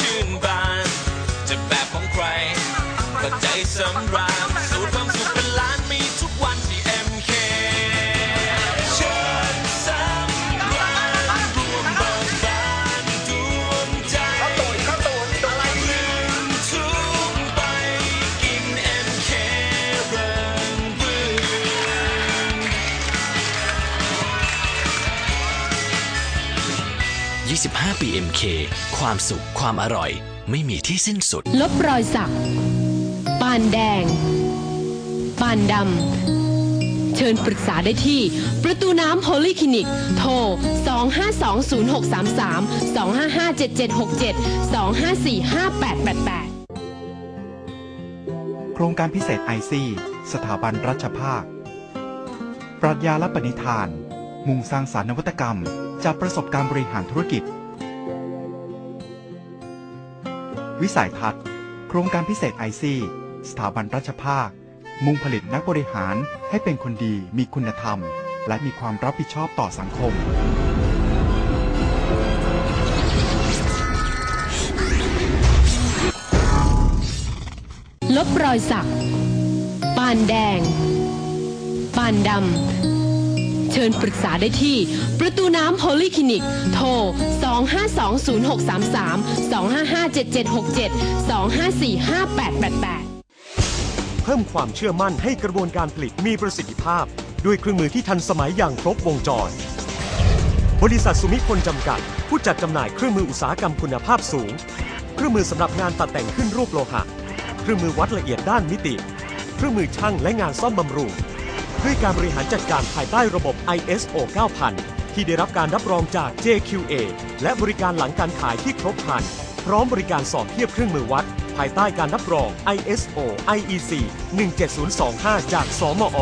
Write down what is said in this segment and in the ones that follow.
ชื่นบาน จะแบบของใครก็ใจสำรา 25 ปี MK ความสุขความอร่อย ไม่มีที่สิ้นสุด ลบรอยสัก ปานแดง ปานดำ เชิญปรึกษาได้ที่ ประตูน้ำโพลีคลินิก โทร 252063 2557767 2545888 โครงการพิเศษไอซีสถาบันรัชภาค ปรัชญาและปณิธาน มุ่งสร้างสารรค์นวัตกรรม จากประสบการณ์บริหารธุรกิจ วิสัยทัศน์ โครงการพิเศษไอซีสถาบันรัชภาค มุ่งผลิตนักบริหารให้เป็นคนดีมีคุณธรรม และมีความรับผิดชอบต่อสังคมลบรอยสัก ปานแดง ปานดำ ชิญปรึกษาได้ที่ ประตูน้ำโพลีคลินิก โทร 252063 2557767 2545888เพิ่มความเชื่อมั่นให้กระบวนการผลิตมีประสิทธิภาพ ด้วยเครื่องมือที่ทันสมัยอย่างครบวงจร บริษัทสุมิพลจำกัด ผู้จัดจำหน่ายเครื่องมืออุตสาหกรรมคุณภาพสูง เครื่องมือสำหรับงานตัดแต่งขึ้นรูปโลหะ เครื่องมือวัดละเอียดด้านมิติ เครื่องมือช่างและงานซ่อมบำรุง ด้วยการบริหารจัดการภายใต้ระบบ ISO 9000 ที่ได้รับการรับรองจาก JQA และบริการหลังการขายที่ครบครัน พร้อมบริการสอบเทียบเครื่องมือวัด ภายใต้การรับรอง ISO IEC 17025 จาก สมอ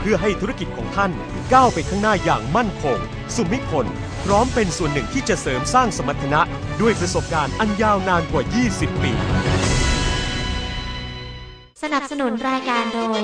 เพื่อให้ธุรกิจของท่านก้าวไปข้างหน้าอย่างมั่นคง สุมิพลพร้อมเป็นส่วนหนึ่งที่จะเสริมสร้างสมรรถนะ ด้วยประสบการณ์อันยาวนานกว่า 20 ปี นับสนุนรายการโดย